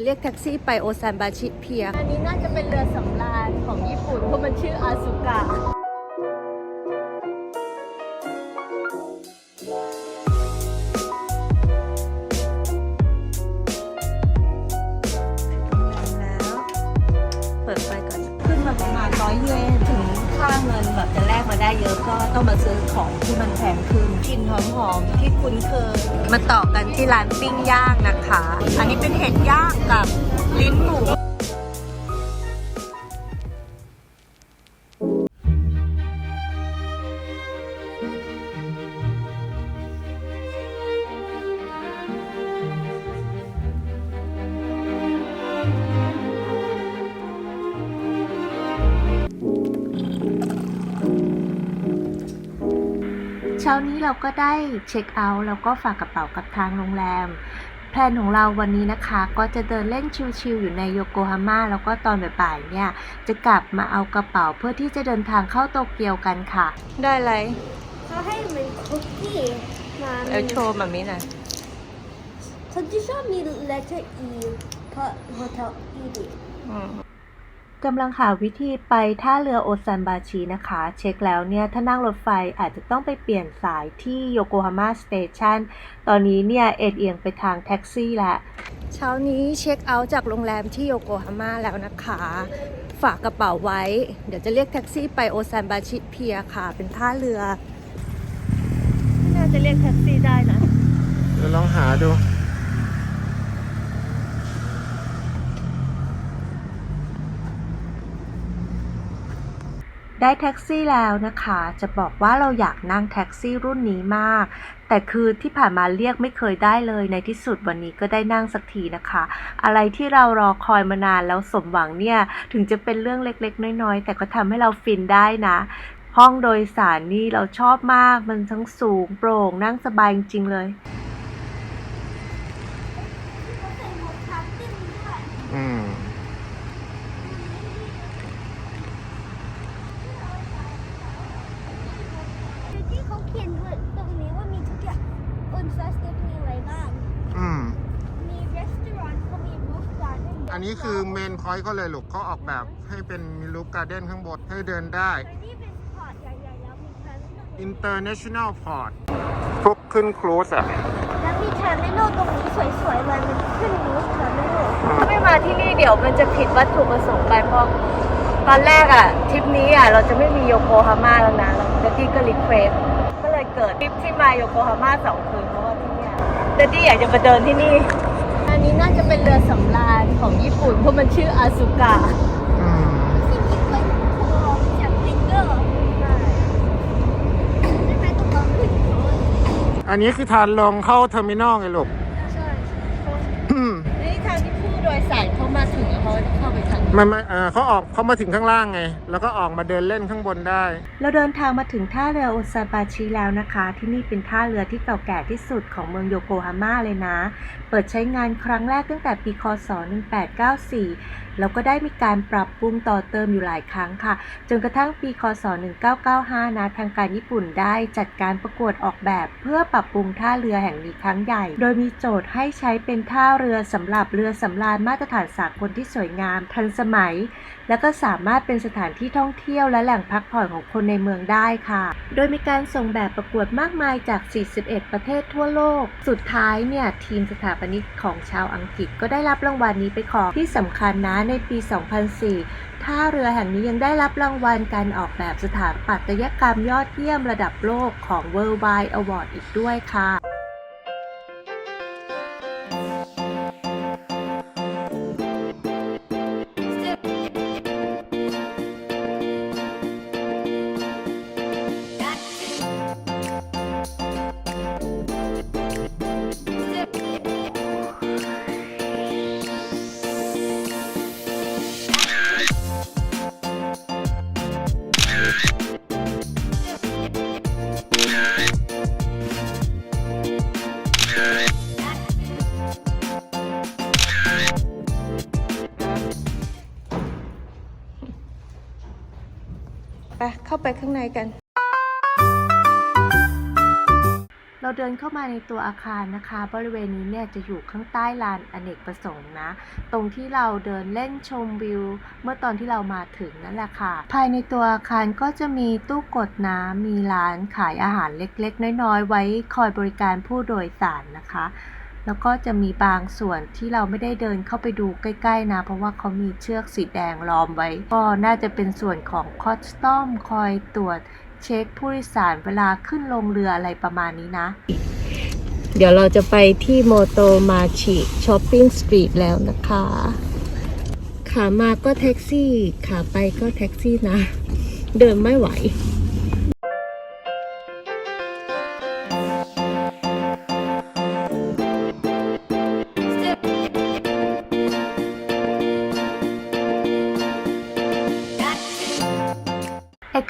จะเรียกแท็กซี่ไปโอซานบาชิเพีย อันนี้น่าจะเป็นเรือสำราญของญี่ปุ่นเพราะมันชื่ออาซุกะ หอมๆที่คุ้นเคย มาต่อกันที่ร้านปิ้งย่างนะคะ อันนี้เป็นเห็ดย่างกับลิ้นหมู ช้านี้เราก็ได้เช็คเอาท์แล้วก็ฝากกระเป๋ากับทางโรงแรม แพลนของเราวันนี้นะคะ ก็จะเดินเล่นชิลๆอยู่ในโยโกฮาม่าแล้วก็ตอนบ่ายๆเนี่ย จะกลับมาเอากระเป๋าเพื่อที่จะเดินทางเข้าโตเกียวกันค่ะ ได้อะไรเขาให้เหมือนคุกกี้มาเอลโชว์มามิหน่อยเขาจะชอบมี letter E เพราะ hotel E ดิ กำลังหาวิธีไปท่าเรือโอซันบาชินะคะ เช็คแล้วเนี่ย ถ้านั่งรถไฟอาจจะต้องไปเปลี่ยนสายที่โยโกฮาม่าสเตชันตอนนี้เนี่ย เอ็นเอียงไปทางแท็กซี่แล้วเช้านี้เช็คเอาท์จากโรงแรมที่โยโกฮาม่าแล้วนะคะ ฝากกระเป๋าไว้ เดี๋ยวจะเรียกแท็กซี่ไปโอซันบาชิเพียค่ะ เป็นท่าเรือไม่น่าจะเรียกแท็กซี่ได้นะเดี๋ยวลองหาดู ได้แท็กซี่แล้วนะคะ จะบอกว่าเราอยากนั่งแท็กซี่รุ่นนี้มาก แต่คือที่ผ่านมาเรียกไม่เคยได้เลยในที่สุดวันนี้ก็ได้นั่งสักทีนะคะ อะไรที่เรารอคอยมานานแล้วสมหวังเนี่ย ถึงจะเป็นเรื่องเล็กๆ น้อยๆ แต่ก็ทำให้เราฟินได้นะ ห้องโดยสารนี่เราชอบมากมันทั้งสูงโปร่งนั่งสบายจริงๆเลยเขาใส่หมวกคาร์ติ้งด้วยอืม คือที่เขาเขียนด้วยตรงนี้ว่ามีทุกอย่างบน first step มีอะไรบ้าง อืม มี restaurant เขามี roof garden อั นนี้คือเมนพอยต์เขาเลยลูกเขาออกแบบให้เป็นมีลูกการ์เด้นข้างบนให้เดินได้ อันนี้เป็นพอร์ตใหญ่ๆแล้วมี terminal International Port พวกขึ้นครูซอะแล้วมี terminal ตรงนี้สวยๆเลยมันขึ้น roof terminal ถ้าไม่มาที่นี่เดี๋ยวมันจะผิดวัตถุประสงค์ไปเพราะตอนแรกอะทริปนี้อะเราจะไม่มีโยโกฮาม่าแล้วนะเดดดี้ก็รีเควสก็เลยเกิดทริปที่มาโยโกฮาม่าสองคืนเพราะว่าที่เนี่ยเดดดี้อยากจะมาเดินที่นี่อั นนี้น่าจะเป็นเรือสำราญของญี่ปุ่นเพราะมันชื่ออาซุกะอืมที่มีไว้โคจากฟิงเกอร์ได้ไหมตรงนั้นขึ้นเขาอันนี้คือทานลงเข้าเทอร์มินอลไงลูก มันมาเอ่อเขาออกเขามาถึงข้างล่างไง แล้วก็ออกมาเดินเล่นข้างบนได้ เราเดินทางมาถึงท่าเรือโอซาบาชิแล้วนะคะ ที่นี่เป็นท่าเรือที่เก่าแก่ที่สุดของเมืองโยโกฮาม่าเลยนะ เปิดใช้งานครั้งแรกตั้งแต่ปีคศ 1894 แล้วก็ได้มีการปรับปรุงต่อเติมอยู่หลายครั้งค่ะ จนกระทั่งปีคศ 1995 นะทางการญี่ปุ่นได้จัดการประกวดออกแบบ เพื่อปรับปรุงท่าเรือแห่งนี้ครั้งใหญ่ โดยมีโจทย์ให้ใช้เป็นท่าเรือสำหรับเรือสำราญมาตรฐานสากลที่สวยงามทันสมัย และก็สามารถเป็นสถานที่ท่องเที่ยวและแหล่งพักผ่อนของคนในเมืองได้ค่ะ โดยมีการส่งแบบประกวดมากมายจาก 41 ประเทศทั่วโลก สุดท้ายเนี่ยทีมสถาปนิกของชาวอังกฤษก็ได้รับรางวัลนี้ไปครองที่สำคัญนะในปี 2004ท่าเรือแห่งนี้ยังได้รับรางวัลการออกแบบสถาปัตยกรรมยอดเยี่ยมระดับโลกของ Worldwide Award อีกด้วยค่ะ ไปข้างในกันเราเราเดินเข้ามาในตัวอาคารนะคะ บริเวณนี้เนี่ยจะอยู่ข้างใต้ลานอเนกประสงค์นะ ตรงที่เราเดินเล่นชมวิว เมื่อตอนที่เรามาถึงนั่นแหละค่ะ ภายในตัวอาคารก็จะมีตู้กดน้ำมีร้านขายอาหารเล็กๆ น้อยๆ ไว้คอยบริการผู้โดยสารนะคะ แล้วก็จะมีบางส่วนที่เราไม่ได้เดินเข้าไปดูใกล้ ๆ นะ เพราะว่าเขามีเชือกสีแดงล้อมไว้ ก็น่าจะเป็นส่วนของคอสตอมคอยตรวจเช็คผู้โดยสารเวลาขึ้นลงเรืออะไรประมาณนี้นะ เดี๋ยวเราจะไปที่โมโตมาชิช้อปปิ้งสตรีทแล้วนะคะ ขามาก็แท็กซี่ ขาไปก็แท็กซี่นะ เดินไม่ไหว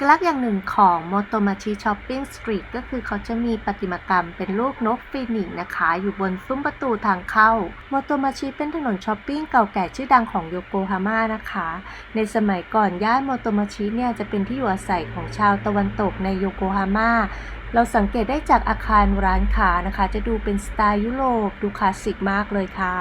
ลักษณ์อย่างหนึ่งของโมโตมาชิช้อปปิ้งสตรีทก็คือเขาจะมีประติมากรรมเป็นรูปนกฟีนิกซ์นะคะ อยู่บนซุ้มประตูทางเข้าโมโตมาชิเป็นถนนช้อปปิ้งเก่าแก่ชื่อดังของโยโกฮาม่านะคะ ในสมัยก่อนย่านโมโตมาชิเนี่ยจะเป็นที่อยู่อาศัยของชาวตะวันตกในโยโกฮาม่า เราสังเกตได้จากอาคารร้านค้านะคะ จะดูเป็นสไตล์ยุโรปดูคลาสสิกมากเลยค่ะ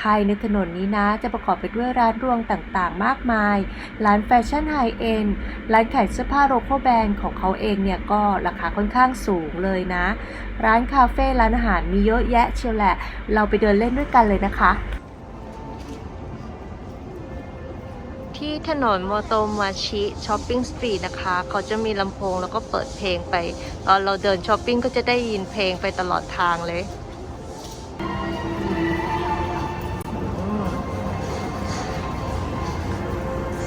ภายในถนนนี้นะ จะประกอบไปด้วยร้านรวงต่างๆ มากมาย ร้านแฟชั่นไฮเอ็นร้านขายเสื้อผ้าโรโคแบรนด์ของเขาเองเนี่ยก็ราคาค่อนข้างสูงเลยนะ ร้านคาเฟ่ร้านอาหารมีเยอะแยะเชียวแหละ เราไปเดินเล่นด้วยกันเลยนะคะ ที่ถนนโมโตมาชิช้อปปิ้งสตรีทนะคะ เขาจะมีลำโพงแล้วก็เปิดเพลงไป ตอนเราเดินช้อปปิ้งก็จะได้ยินเพลงไปตลอดทางเลย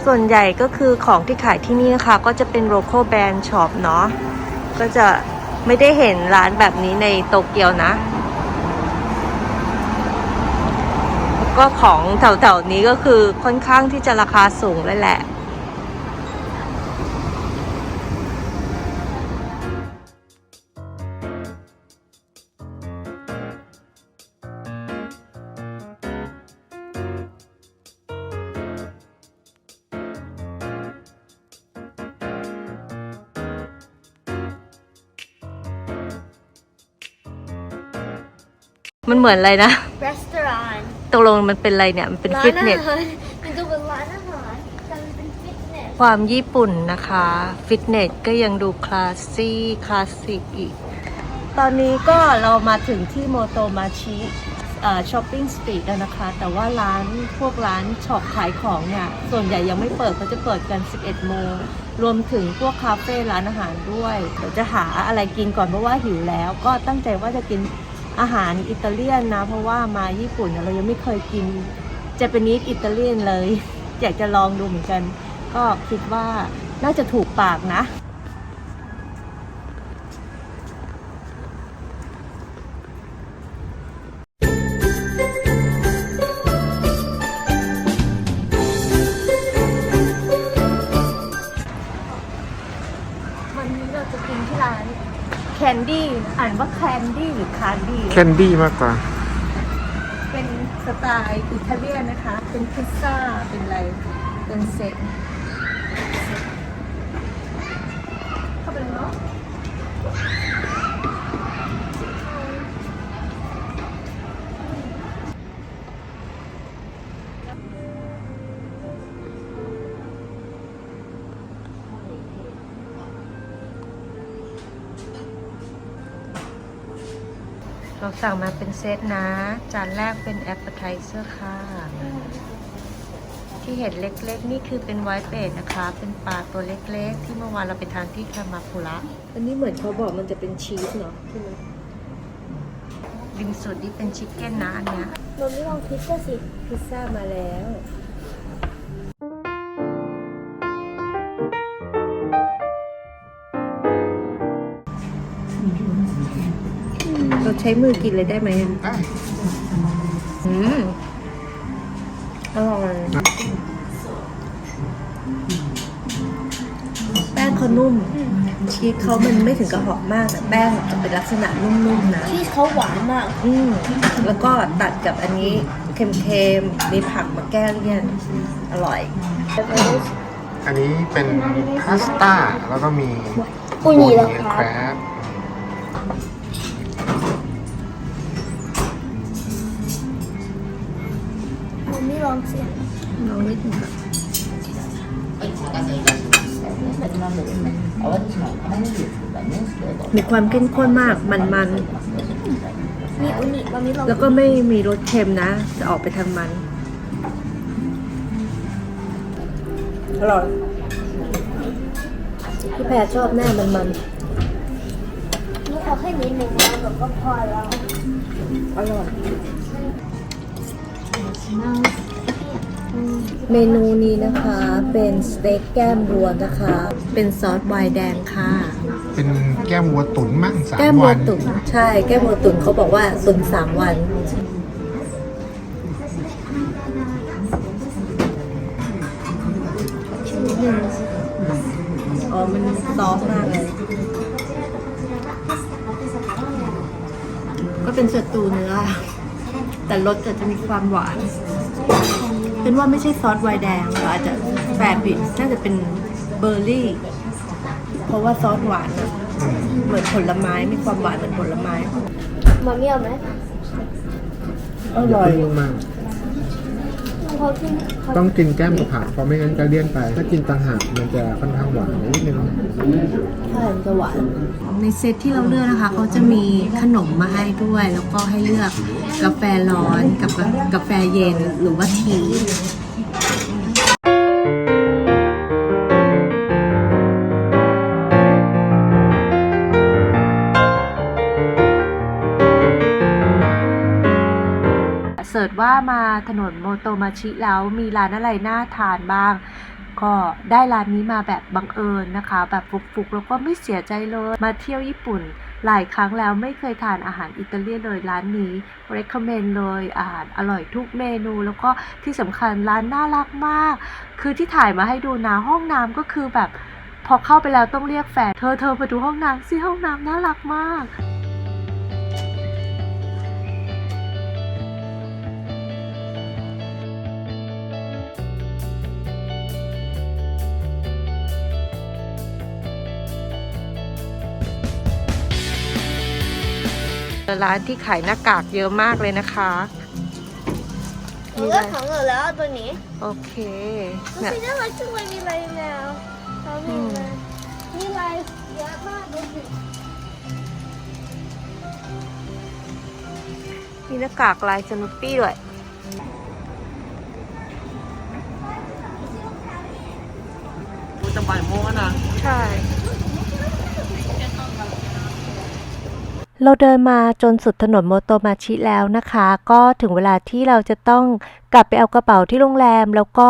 ส่วนใหญ่ก็คือของที่ขายที่นี่นะคะ ก็จะเป็นโ o โ a l แบรนด์ช็อปเนาะก็จะไม่ได้เห็นร้านแบบนี้ในโตเกียวนะ ก็ของแถวๆนี้ก็คือค่อนข้างที่จะราคาสูงเลยแหละมันเหมือนอะไรนะ ตกลงมันเป็นอะไรเนี่ย มันเป็นร้าฟินตอาเนสหารมันดูเป็นร้านอาหารแต่มันเป็นฟิตเนสความญี่ปุ่นนะคะ ฟิตเนสก็ยังดูคลาสซี่คลาสสิกอีก ตอนนี้ก็เรามาถึงที่โมโตมาชิช้อปปิ้งสตรีทแล้วนะคะ แต่ว่าร้านพวกร้านช็อปขายของเนี่ย ส่วนใหญ่ยังไม่เปิดเขาจะเปิดกัน 11 โมง รวมถึงพวกคาเฟ่ร้านอาหารด้วย เดี๋ยวจะหาอะไรกินก่อนเพราะว่าหิวแล้ว ก็ตั้งใจว่าจะกิน อาหารอิตาเลียนนะ เพราะว่ามาญี่ปุ่นเรายังไม่เคยกินเจแปนิสอิตาเลียนเลย อยากจะลองดูเหมือนกัน ก็คิดว่าน่าจะถูกปากนะวันนี้เราจะกินที่ร้าน นดี้อ่านว่าแคนดี้หรือคานดี้แคนดี้มากกว่า เป็นสไตล์อิตาเลียนนะคะ เป็นพิซซ่า เป็นอะไร เป็นเซต สั่งมาเป็นเซตนะ จานแรกเป็นแอปเปอร์ไทเซอร์ค่ะ ที่เห็นเล็กๆ นี่คือเป็นไวท์เบดนะคะ เป็นปลาตัวเล็กๆ ที่เมื่อวานเราไปทานที่คามาคุระอันนี้เหมือนเขาบอกมันจะเป็นชีสเนาะใช่ไหมริมสุดนี่เป็นชิคเก้นนะอันเนี้ยเราไม่ลองพิซซ่าสิ พิซซ่ามาแล้ว ใช้มือกินเลยได้ไหมอะได้อืมอร่อยแป้งเขานุ่ม ชีสเขามันไม่ถึงกระหอบมาก แต่แป้งจะเป็นลักษณะนุ่มๆนะที่เขาหวานมาก อืมแล้วก็ตัดกับอันนี้เค็มๆมีผักมาแก้เลี่ยนอร่อย อันนี้เป็นพาสต้าแล้วก็มีอุนิแล้วแคครับรบ 보내준 다. มีความเข้มข้นมากมันมันแล้วก็ไม่มีรสเค็มนะ จะออกไปทางมัน อร่อยพี่แพรชอบหน้ามันมันนี่เอาแค่นี้หนึ่งแล้วก็พอแล้ว อร่อย เมนูนี้นะคะเป็นสเต็กแก้มวัวนะคะ เป็นซอสไวน์แดงค่ะ เป็นแก้มวัวตุ๋นมั่งสามแก้มวัวัวนตุ๋นใช่ แก้มวัวตุ๋นเขาบอกว่าตุ๋นสามวัน อ๋อ มันซอฟต์มากเลย ก็เป็นสตูเนื้อ แต่รสจะจะมีความหวาน เป็นว่าไม่ใช่ซอสไวน์แดงเราอาจจะแปลผิดน่าจะเป็นเบอร์รี่ เพราะว่าซอสหวานอะเหมือนผลไม้มีความหวานเหมือนผลไม้ มามีเอาไหมอร่อยมาก เขากินเขาต้องกินแก้มกับผักเพราะไม่งั้นจะเลี่ยนไป ถ้ากินต่างหากมันจะค่อนข้างหวานนิดนึงใช่มันจะหวานในเซตที่เราเลือกนะคะเขาจะมีขนมมาให้ด้วย แล้วก็ให้เลือกกาแฟร้อนกับกาแฟเย็นหรือว่าที เสิร์ชว่ามาถนนโมโตมาชิแล้วมีร้านอะไรน่าทานบ้าง ก็ได้ร้านนี้มาแบบบังเอิญนะคะ แบบฟุกๆแล้วก็ไม่เสียใจเลย มาเที่ยวญี่ปุ่นหลายครั้งแล้วไม่เคยทานอาหารอิตาเลียนเลยร้านนี้ recommend เลยอาหารอร่อยทุกเมนู แล้วก็ที่สำคัญร้านน่ารักมาก คือที่ถ่ายมาให้ดูนะห้องน้ำก็คือแบบพอเข้าไปแล้วต้องเรียกแฟน เธอเธอมาดูห้องน้ำสิห้องน้ำน่ารักมาก ร้านที่ขายหน้ากากเยอะมากเลยนะคะหนูเลือกของหนูแล้วตัวนี้โอเคดูเนี่ยสิน่ารักจังเลยมีลายแมวเขามีลายมีลายเยอะมากดูสิมีหน้ากากลายสนุปปี้ด้วยจะบ่ายโมงนะ ใช่ เราเดินมาจนสุดถนนโมโตมาชิแล้วนะคะ ก็ถึงเวลาที่เราจะต้องกลับไปเอากระเป๋าที่โรงแรม แล้วก็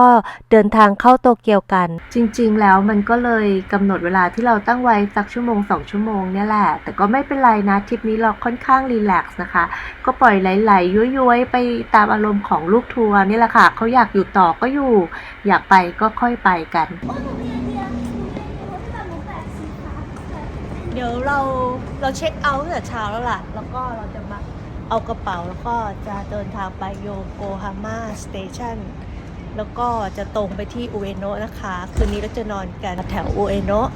เดินทางเข้าโตเกียวกัน จริงๆ แล้วมันก็เลยกำหนดเวลาที่เราตั้งไว้สักชั่วโมงสองชั่วโมงเนี่ยแหละ แต่ก็ไม่เป็นไรนะทริปนี้เราค่อนข้างรีแลกซ์นะคะ ก็ปล่อยไหลๆย้วยๆ ไปตามอารมณ์ของลูกทัวร์นี่แหละค่ะเขาอยากอยู่ต่อก็อยู่ อยากไปก็ค่อยไปกัน โอ้หนูมีไอเดียหนูมีหนูแปะสีฟ้า เดี๋ยวเราเราเช็คเอาท์ตั้งแต่เช้าแล้วล่ะ แล้วก็เราจะมาเอากระเป๋าแล้วก็จะเดินทางไปโยโกฮาม่าสเตชันแล้วก็จะตรงไปที่อุเอโนะนะคะ คืนนี้เราจะนอนกันแถวอุเอโนะ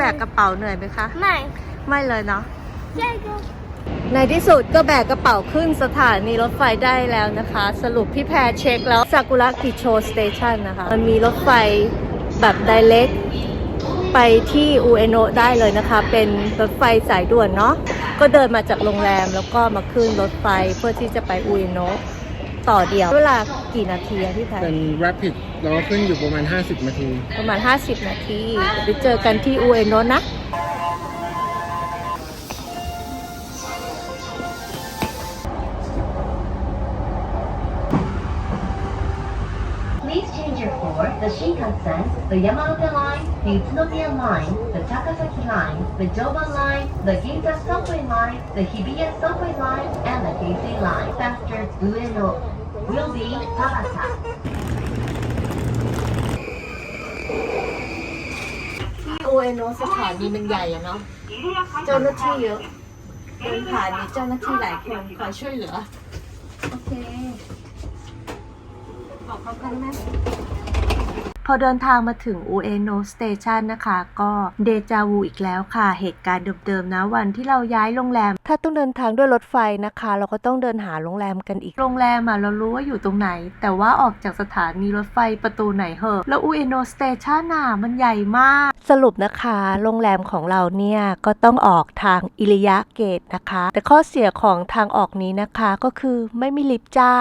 แบกกระเป๋าเหนื่อยไหมคะ ไม่ ไม่เลยเนาะใช่ก็ในที่สุดก็แบกกระเป๋าขึ้นสถานีรถไฟได้แล้วนะคะ สรุปพี่แพรเช็คแล้วซากุระกิโชสเตชันนะคะ มันมีรถไฟแบบไดเ c กไปที่อุเอโนะได้เลยนะคะ เป็นรถไฟสายด่วนเนาะก็เดินมาจากโรงแรมแล้วก็มาขึ้นรถไฟเพื่อที่จะไปอุเอโนะ ต่อเดียว เวลากี่นาทีอะพี่แพรเป็น rapid แล้วก็ขึ้นอยู่ประมาณ 50นาที ประมาณ 50 นาทีเดี๋ยวไปเจอกันที่อุเอโนะนะ Please change your floor, the Shinkansen, the Yamanote Line, the Utsunomiya Line, the Takasaki Line, the Joban Line, the Ginza Subway Line, the Hibiya Subway Line, and the Keisei Line. Faster Ueno will be Tabata. ที่โอเอโนสถานีมันใหญ่อะเนาะ เจ้าหน้าที่เยอะเดินผ่านมีเจ้าหน้าที่หลายคนคอยช่วยเหลือ โอเคไหม อเดินทางมาถึงอูเอโนสเตชันนะคะ ก็เดจาวูอีกแล้วค่ะ เหตุการณ์เดิมๆนะวันที่เราย้ายโรงแรม ถ้าต้องเดินทางด้วยรถไฟนะคะ เราก็ต้องเดินหาโรงแรมกันอีก โรงแรมอะเรารู้ว่าอยู่ตรงไหน แต่ว่าออกจากสถานีรถไฟประตูไหนเหอะแล้วอูเอโนสเตชันน่ะมันใหญ่มาก สรุปนะคะ โรงแรมของเราเนี่ยก็ต้องออกทางอิริยะเกตนะคะ แต่ข้อเสียของทางออกนี้นะคะก็คือไม่มีลิฟต์จ้า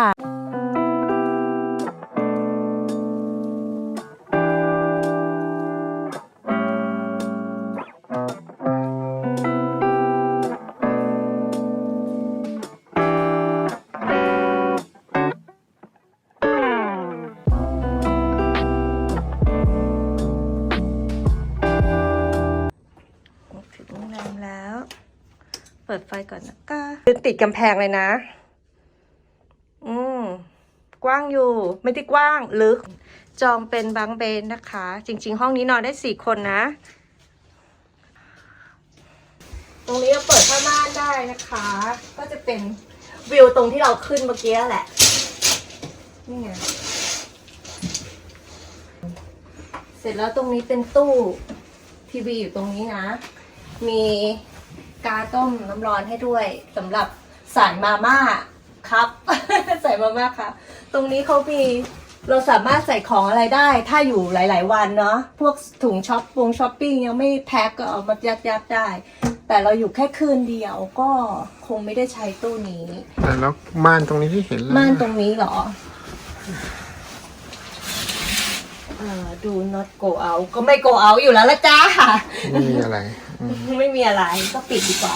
เปิดไฟก่อนนะคะยืนติดกำแพงเลยนะ อืมกว้างอยู่ ไม่ได้กว้างลึก จองเป็นบางเบนนะคะ จริง ๆ ห้องนี้นอนได้สี่คนนะ ตรงนี้ก็เปิดผ้าม่านได้นะคะ ก็จะเป็นวิวตรงที่เราขึ้นเมื่อกี้แหละ นี่ไง เสร็จแล้วตรงนี้เป็นตู้ทีวีอยู่ตรงนี้นะ มี กาต้มน้ำร้อนให้ด้วยสำหรับสายมาม่าครับ ใส่มาม่าครับตรงนี้เขามีเราสามารถใส่ของอะไรได้ ถ้าอยู่หลาย ๆ วันเนาะพวกถุงช็อปปงช้อปปิ้งยังไม่แพ็คก็เอามายัดยัดๆได้ แต่เราอยู่แค่คืนเดียวก็คงไม่ได้ใช้ตู้นี้ แต่แล้วม่านตรงนี้ที่เห็นเลยม่านตรงนี้เหรอเออดู not go out ก็ไม่ go out อยู่แล้วละจ้าไม่มีอะไรอืม ไม่มีอะไรก็ปิดดีกว่า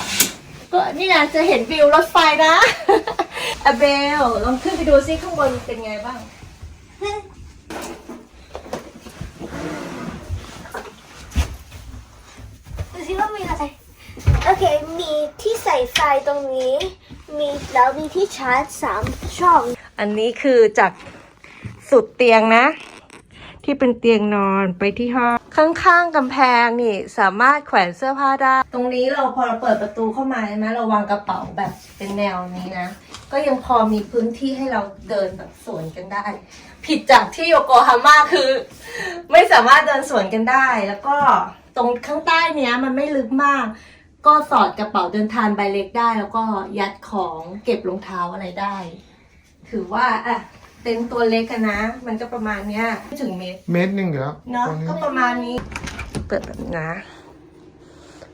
ก็นี่นะจะเห็นวิวรถไฟนะอเบลลองขึ้นไปดูซิข้างบนเป็นไงบ้างดูสิว่ามีอะไรโอเค มีที่ใส่ไฟตรงนี้ มีแล้วมีที่ชาร์จสามช่อง อันนี้คือจากสุดเตียงนะ ที่เป็นเตียงนอนไปที่ห้องข้างๆกำแพงนี่สามารถแขวนเสื้อผ้าได้ ตรงนี้เราพอเราเปิดประตูเข้ามาใช่ไหมเราวางกระเป๋าแบบเป็นแนวนี้นะ ก็ยังพอมีพื้นที่ให้เราเดินแบบสวนกันได้ ผิดจากที่โยโกฮาม่าคือ ไม่สามารถเดินสวนกันได้ แล้วก็ตรงข้างใต้เนี้ยมันไม่ลึกมาก ก็สอดกระเป๋าเดินทางใบเล็กได้ แล้วก็ยัดของเก็บรองเท้าอะไรได้ ถือว่าอะ เต็นท์ตัวเล็กอะนะ มันก็ประมาณเนี้ยไม่ถึงเมตรเมตรหนึ่งอยู่แล้วเนาะตรงนี้ก็ประมาณนี้ เปิดแบบนี้นะ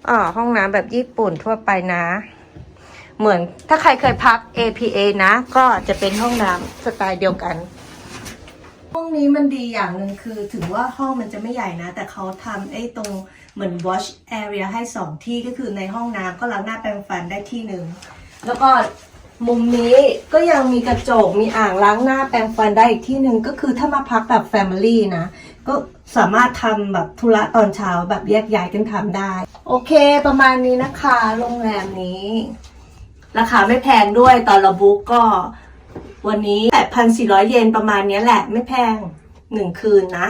อ๋อห้องน้ำแบบญี่ปุ่นทั่วไปนะ เหมือนถ้าใครเคยพัก APA นะ ก็จะเป็นห้องน้ำสไตล์เดียวกัน ห้องนี้มันดีอย่างหนึ่งคือ ถึงว่าห้องมันจะไม่ใหญ่นะ แต่เขาทำไอ้ตรงเหมือน wash area ให้สองที่ก็คือในห้องน้ำก็ล้างหน้าแปรงฟันได้ที่หนึ่งแล้วก็ มุมนี้ก็ยังมีกระจกมีอ่างล้างหน้าแปรงฟันได้อีกที่หนึ่งก็คือถ้ามาพักแบบ Family นะ ก็สามารถทำแบบธุระตอนเช้าแบบแยกย้ายกันทำได้ โอเคประมาณนี้นะคะ โรงแรมนี้ ราคาไม่แพงด้วยตอนเราบุ๊กก็ วันนี้ 8,400 เยนประมาณนี้แหละไม่แพงหนึ่งคืนนะ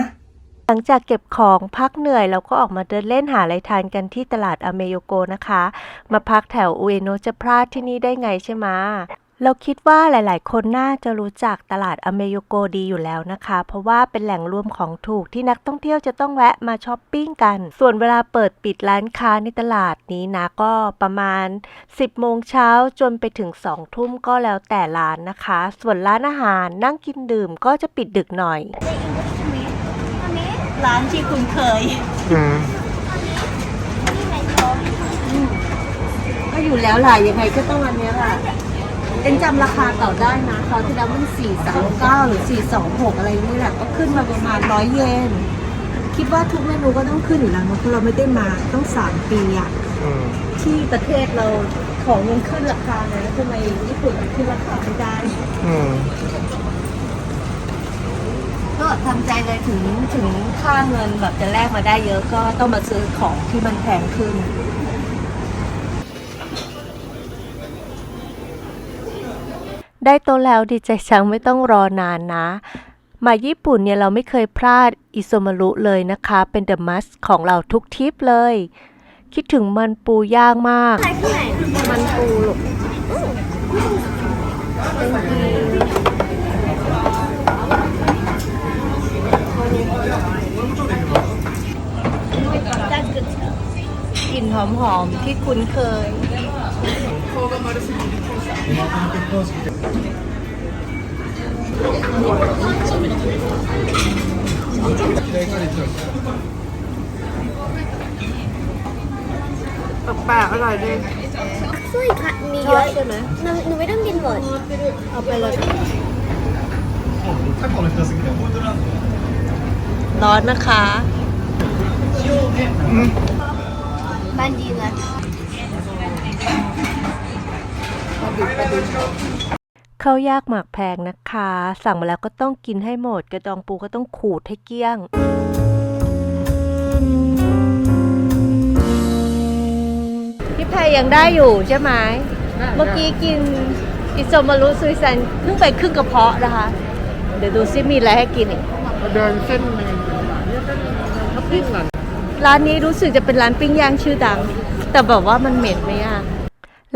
หลังจากเก็บของพักเหนื่อยเราก็ออกมาเดินเล่นหาอะไรทานกันที่ตลาดอเมโยโกนะคะ มาพักแถวอุเอโนะจะพลาดที่นี่ได้ไงใช่ไหมเราคิดว่าหลาย ๆ คนน่าจะรู้จักตลาดอเมโยโกดีอยู่แล้วนะคะ เพราะว่าเป็นแหล่งรวมของถูกที่นักท่องเที่ยวจะต้องแวะมาช้อปปิ้งกัน ส่วนเวลาเปิดปิดร้านค้าในตลาดนี้นะก็ประมาณ 10 โมงเช้าจนไปถึง 2 ทุ่มก็แล้วแต่ร้านนะคะ ส่วนร้านอาหารนั่งกินดื่มก็จะปิดดึกหน่อย ร้านที่คุณเคย อืมที่ไหนโตก็อยู่แล้วล่ะยังไงก็ต้องอันเนี้ยล่ะเอ็นจำราคาเก่าได้นะคราวที่แล้วมันสี่สามเก้าหรือสี่สองหกอะไรนี่แหละก็ขึ้นมาประมาณร้อยเยน คิดว่าทุกเมนูก็ต้องขึ้นอยู่แล้วนะเพราะเราไม่ได้มาต้องสามปีอะอืมที่ประเทศเราของยังขึ้นราคาเลยแล้วทำไมญี่ปุ่นมันขึ้นราคาไม่ได้ อืมก็ ทำใจเลยถึงถึงค่าเงินแบบจะแลกมาได้เยอะก็ต้องมาซื้อของที่มันแพงขึ้น ได้โตะแล้วดีใจจังไม่ต้องรอนานนะ มาญี่ปุ่นเนี่ยเราไม่เคยพลาดอิโซมารุเลยนะคะ เป็นเดอะมัสของเราทุกทริปเลย คิดถึงมันปูย่างมาก ใครที่ไหนมันปูลูก กลิ่นหอมๆที่คุ้นเคย แปลกๆอร่อยดีช่วยค่ะมีเยอะใช่ไหมหนูหนูไม่ต้องกินหมดเอาไปเลย Tack vare klassikerna. ร้อนนะคะบ้านดีนะข้าวยากหมากแพงนะคะ สั่งมาแล้วก็ต้องกินให้หมด กระดองปูก็ต้องขูดให้เกลี้ยงพี่แพรยังได้อยู่ใช่ไหมเมื่อกี้กินอิโซมารุซุยแซนเพิ่งไปครึ่งกระเพาะนะคะ เดี๋ยวดูซิมีอะไรให้กินอีกมาเดินเส้นในเนี่ยเส้น ทับปิ้งหลังร้านนี้รู้สึกจะเป็นร้านปิ้งย่างชื่อดัง แต่แบบว่ามันเหม็นไหมอะ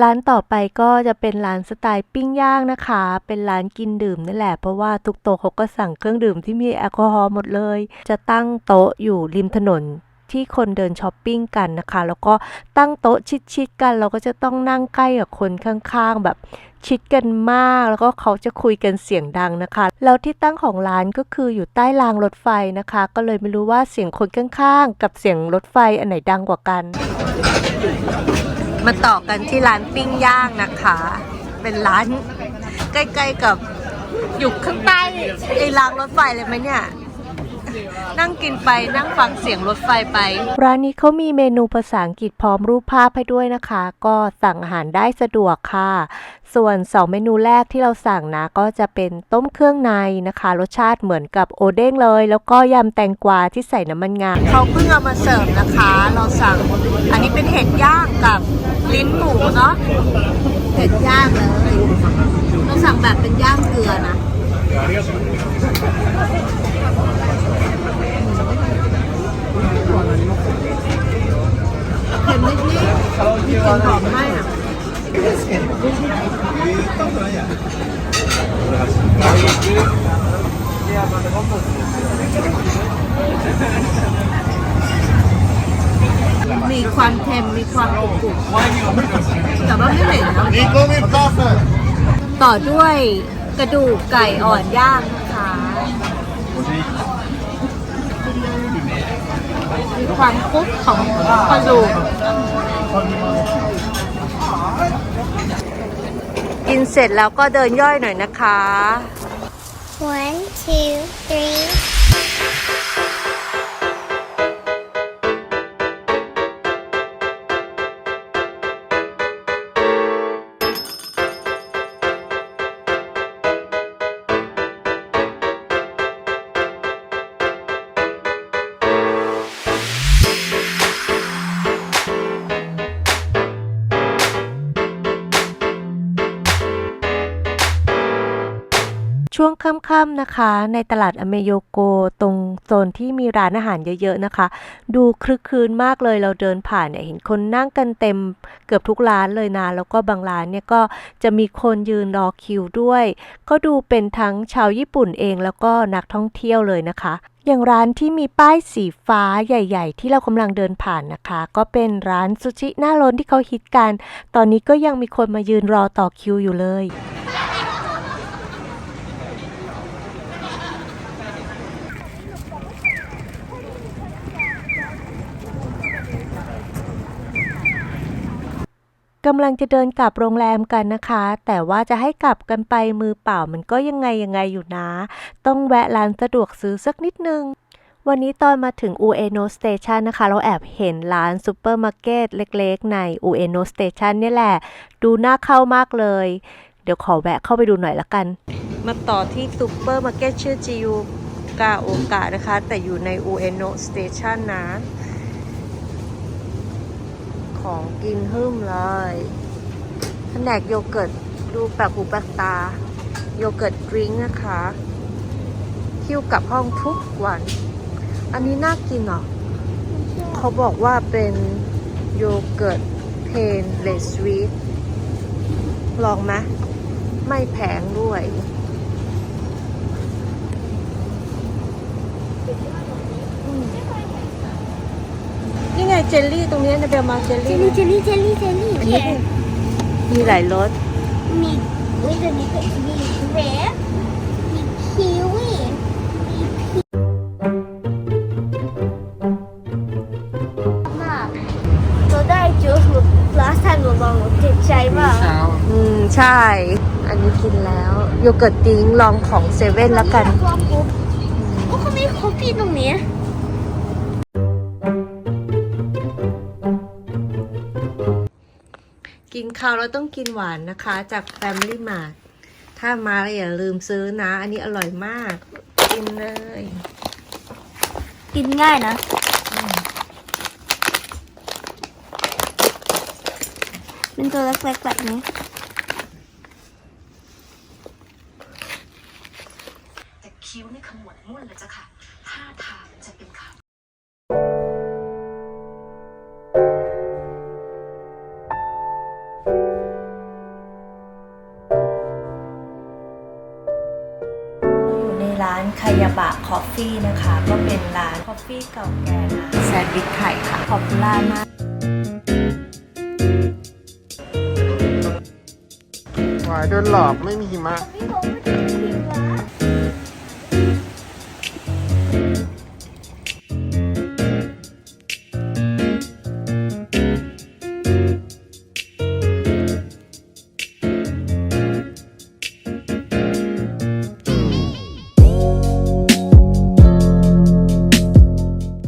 ร้านต่อไปก็จะเป็นร้านสไตล์ปิ้งย่างนะคะ เป็นร้านกินดื่มนี่แหละ เพราะว่าทุกโต๊ะเขาก็สั่งเครื่องดื่มที่มีแอลกอฮอล์หมดเลย จะตั้งโต๊ะอยู่ริมถนนที่คนเดินช้อปปิ้งกันนะคะ แล้วก็ตั้งโต๊ะชิดๆกัน เราก็จะต้องนั่งใกล้กับคนข้างๆ แบบ ชิดกันมาก แล้วก็เขาจะคุยกันเสียงดังนะคะ แล้วที่ตั้งของร้านก็คืออยู่ใต้รางรถไฟนะคะ ก็เลยไม่รู้ว่าเสียงคนข้างๆ กับเสียงรถไฟอันไหนดังกว่ากัน มาต่อกันที่ร้านปิ้งย่างนะคะ เป็นร้านใกล้ๆกับอยู่ข้างใต้ไอ้รางรถไฟเลยไหมเนี่ย นั่งกินไปนั่งฟังเสียงรถไฟไป ร้านนี้เขามีเมนูภาษาอังกฤษพร้อมรูปภาพให้ด้วยนะคะ ก็สั่งอาหารได้สะดวกค่ะ ส่วน 2 เมนูแรกที่เราสั่งนะ ก็จะเป็นต้มเครื่องในนะคะ รสชาติเหมือนกับโอเด้งเลย แล้วก็ยำแตงกวาที่ใส่น้ำมันงาเขาเพิ่งเอามาเสิร์ฟนะคะ เราสั่งอันนี้เป็นเห็ดย่างกับลิ้นหมูเนาะเห็ดย่างเลยเราสั่งแบบเป็นย่างเกลือนะ เค็มนิดๆมีกลิ่นหอมไหมอะมีความเค็มมีความกรุบกรุบแต่ว่าไม่เหม็นนะ Nico mi pasa ต่อด้วยกระดูกไก่อ่อนย่างนะคะ ความคุกของกระดูกกินเสร็จแล้วก็เดินย่อยหน่อยนะคะ one two three ช่วงค่ำๆนะคะ ในตลาดอเมโยโกตรงโซนที่มีร้านอาหารเยอะๆนะคะ ดูคลึกคืนมากเลยเราเดินผ่านเนี่ยเห็นคนนั่งกันเต็มเกือบทุกร้านเลยนะ แล้วก็บางร้านเนี่ยก็จะมีคนยืนรอคิวด้วย ก็ดูเป็นทั้งชาวญี่ปุ่นเองแล้วก็นักท่องเที่ยวเลยนะคะอย่างร้านที่มีป้ายสีฟ้าใหญ่ ๆ ที่เรากำลังเดินผ่านนะคะ ก็เป็นร้านซูชิหน้าร้นที่เขาฮิตกัน ตอนนี้ก็ยังมีคนมายืนรอต่อคิวอยู่เลย กำลังจะเดินกลับโรงแรมกันนะคะ แต่ว่าจะให้กลับกันไปมือเปล่ามันก็ยังไงยังไงอยู่นะ ต้องแวะร้านสะดวกซื้อสักนิดนึง วันนี้ตอนมาถึง Ueno Station นะคะ เราแอบเห็นร้านซูเปอร์มาร์เก็ตเล็กๆ ใน Ueno Station เนี่ยแหละ ดูน่าเข้ามากเลย เดี๋ยวขอแวะเข้าไปดูหน่อยละกัน มาต่อที่ซูเปอร์มาร์เก็ตชื่อจิยูกาโอกะนะคะ แต่อยู่ใน Ueno Station นะ ของกินหึ่มเลยแผนกโยเกิร์ตดูแปลกหูแปลกตา โยเกิร์ตดริงก์นะคะ คิวกลับห้องทุกวัน อันนี้น่ากินเหรอ เขาบอกว่าเป็นโยเกิร์ตเพนเลสวีทลองไหมไม่แพงด้วย นี่ไงเจลลี่ตรงนี้นะเบลมาเจลเจลี่ลลี่เจลลี่เจลลี่เจลลี่อันนี้มีหลายรสมีอุ้ยตัวนี้ก็มีเรฟมีคิวีมีพีมากเราได้จูสหนู last time หนูลองหนูติดใจมากเช้าอืม ใช่ อันนี้กินแล้ว โยเกิร์ตติ้งลองของเซเว่นแล้วกันลองปุ๊บโอ้เขามีคอฟฟี่ตรงนี้ นข้าวเราต้องกินหวานนะคะ จาก Family Mart ถ้ามาแล้วอย่าลืมซื้อนะ อันนี้อร่อยมาก กินเลย กินง่ายนะ เป็นตัวเล็กๆแบบนี้แต่คิ้วนี่ขมวดมุ่นเลยเจ้าค่ะท่าทางจะเป็นขาะคอฟฟี่นะคะ ก็เป็นร้านคอฟฟี่เก่าแก่นะแซนด์วิชไข่ค่ะขอบคุณล่ามากหวายโดนหลอกไม่มีหิมะ พี่บอกว่า